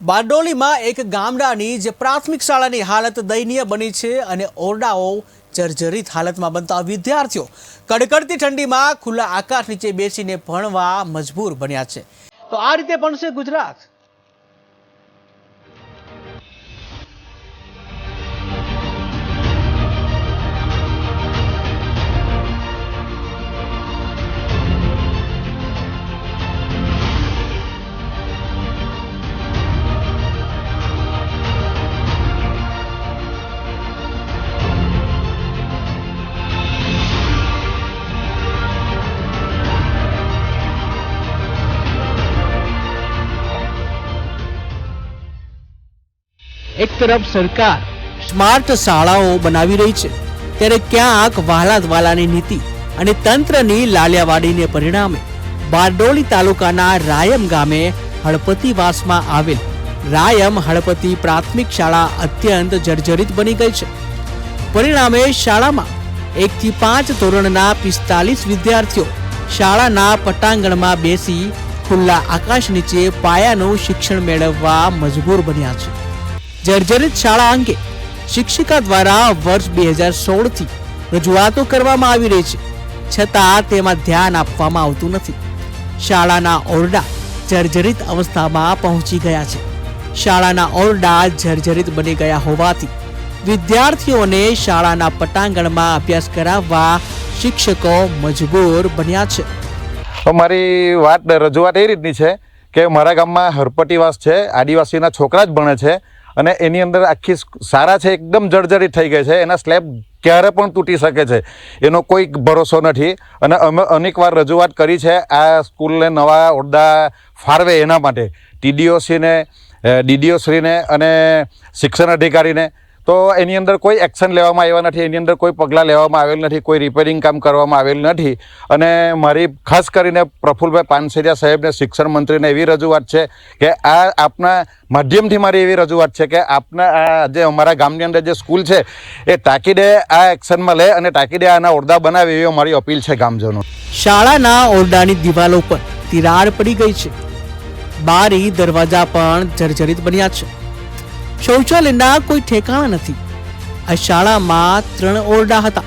બારડોલીમાં એક ગામડાની જે પ્રાથમિક શાળાની હાલત દયનીય બની છે અને ઓરડાઓ જર્જરિત હાલતમાં બનતા વિદ્યાર્થીઓ કડકડતી ઠંડીમાં ખુલ્લા આકાશ નીચે બેસીને ભણવા મજબૂર બન્યા છે. તો આ રીતે ભણશે ગુજરાત? એક તરફ સરકાર સ્માર્ટ શાળાઓ બનાવી રહી છે, ત્યારે ક્યાંક વહાલા વાલાની નીતિ અને તંત્રની લાલિયાવાડીને પરિણામે બારડોલી તાલુકાના રાયમ ગામે હળપતિવાસમાં આવેલ રાયમ હળપતિ પ્રાથમિક શાળા અત્યંત જર્જરિત બની ગઈ છે. પરિણામે શાળામાં એકથી પાંચ ધોરણના પિસ્તાલીસ વિદ્યાર્થીઓ શાળાના પટાંગણમાં બેસી ખુલ્લા આકાશ નીચે પાયાનું શિક્ષણ મેળવવા મજબૂર બન્યા છે. જર્જરિત શાળા અંગે શિક્ષિકા દ્વારા વર્ષ બે હજાર સોળથી રજૂઆતો કરવામાં આવી રહી છે. છતાં તેમાં ધ્યાન આપવામાં આવતું નથી. શાળાના ઓરડા જર્જરિત અવસ્થામાં પહોંચી ગયા છે. શાળાના ઓરડા જર્જરિત બની ગયા હોવાથી વિદ્યાર્થીઓને શાળાના પટાંગણમાં અભ્યાસ કરાવવા શિક્ષકો મજબૂર બન્યા છે. મારી વાત રજૂઆત એ રીતની છે કે મારા ગામમાં હરપટીવાસ છે, આદિવાસીના છોકરા જ ભણે છે. અને એની અંદર આખી સારા છે, એકદમ જળજડિત થઈ ગઈ છે, એના સ્લેબ ક્યારે પણ તૂટી શકે છે, એનો કોઈ ભરોસો નથી. અને અમે અનેકવાર રજૂઆત કરી છે આ સ્કૂલને નવા ઓરડા ફાળવે એના માટે. ટીડીઓસીને ડીડીઓશ્રીને અને શિક્ષણ અધિકારીને તો એની અંદર કોઈ એક્શન લેવામાં આવ્યા નથી, એની અંદર કોઈ પગલાં લેવામાં આવેલ નથી, કોઈ રિપેરિંગ કામ કરવામાં આવેલ નથી. અને મારી ખાસ કરીને પ્રફુલભાઈ પાનસેરિયા સાહેબને, શિક્ષણ મંત્રીને એવી રજૂઆત છે કે આ આપના માધ્યમથી મારી એવી રજૂઆત છે કે આપના આ જે અમારા ગામની અંદર જે સ્કૂલ છે, એ તાકીદે આ એક્શનમાં લે અને તાકીદે આના ઓરડા બનાવે એવી અમારી અપીલ છે ગામજનો. શાળાના ઓરડાની દિવાલો પર તિરાડ પડી ગઈ છે. બારી દરવાજા પણ જર્જરિત બન્યા છે. શૌચાલયના કોઈ ઠેકાણા નથી. આ શાળામાં ત્રણ ઓરડા હતા,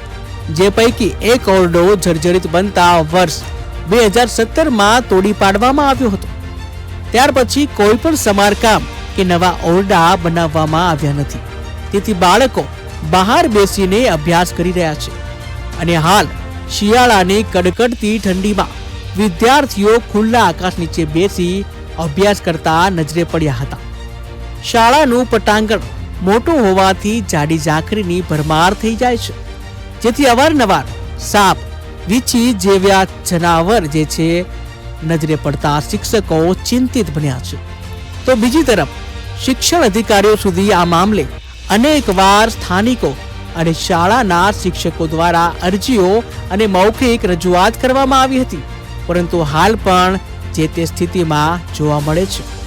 જે પૈકી એક ઓરડો જર્જરિત બનતા વર્ષ બે હજાર સત્તરમાં તોડી પાડવામાં આવ્યો હતો. ત્યાર પછી કોઈ પણ સમારકામ કે નવા ઓરડા બનાવવામાં આવ્યા નથી. તેથી બાળકો બહાર બેસીને અભ્યાસ કરી રહ્યા છે. અને હાલ શિયાળાની કડકડતી ઠંડીમાં વિદ્યાર્થીઓ ખુલ્લા આકાશ નીચે બેસી અભ્યાસ કરતા નજરે પડ્યા હતા. શાળાનું પટાંગણ મોટું હોવાથી જાડી ઝાંખરીની ભરમાર થઈ જાય છે. જેથી અવારનવાર સાપ, વીછી જેવ્યા જનાવર જે છે, નજરે પડતા શિક્ષકો ચિંતિત બન્યા છે. તો બીજી તરફ, શિક્ષણ અધિકારીઓ સુધી આ મામલે અનેકવાર સ્થાનિકો અને શાળાના શિક્ષકો દ્વારા અરજીઓ અને મૌખિક રજૂઆત કરવામાં આવી હતી. પરંતુ હાલ પણ જે તે સ્થિતિમાં જોવા મળે છે.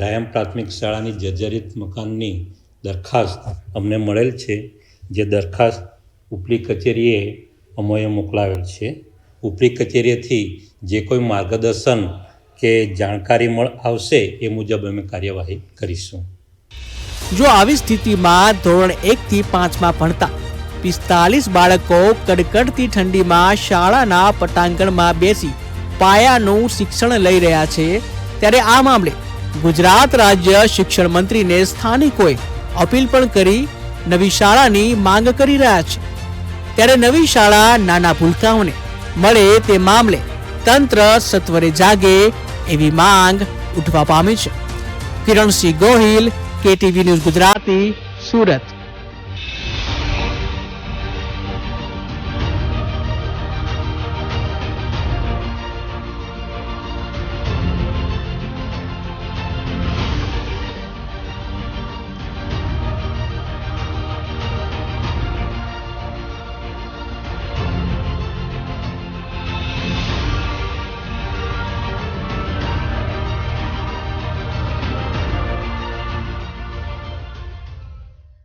રાયમ પ્રાથમિક શાળાની જર્જરિત મકાનની દરખાસ્ત અમને મળેલ છે, જે દરખાસ્ત ઉપલી કચેરીએ અમોએ મોકલાવેલ છે. ઉપલી કચેરીએથી જે કોઈ માર્ગદર્શન કે જાણકારી મળ, આવશે એ મુજબ અમે કાર્યવાહી કરીશું. જો આવી સ્થિતિમાં ધોરણ એકથી પાંચમાં ભણતા પિસ્તાલીસ બાળકો કડકડતી ઠંડીમાં શાળાના પટાંગણમાં બેસી પાયાનું શિક્ષણ લઈ રહ્યા છે, ત્યારે આ મામલે ગુજરાત રાજ્ય શિક્ષણ મંત્રીને સ્થાનિકોએ અપીલ પણ કરી નવી શાળાની માંગ કરી રહ્યા છે. ત્યારે નવી શાળા નાના ભૂલકાઓને મળે તે મામલે તંત્ર સત્વરે જાગે એવી માંગ ઉઠવા પામી છે. Kiransinh Gohil, KTV news Gujarati, Surat.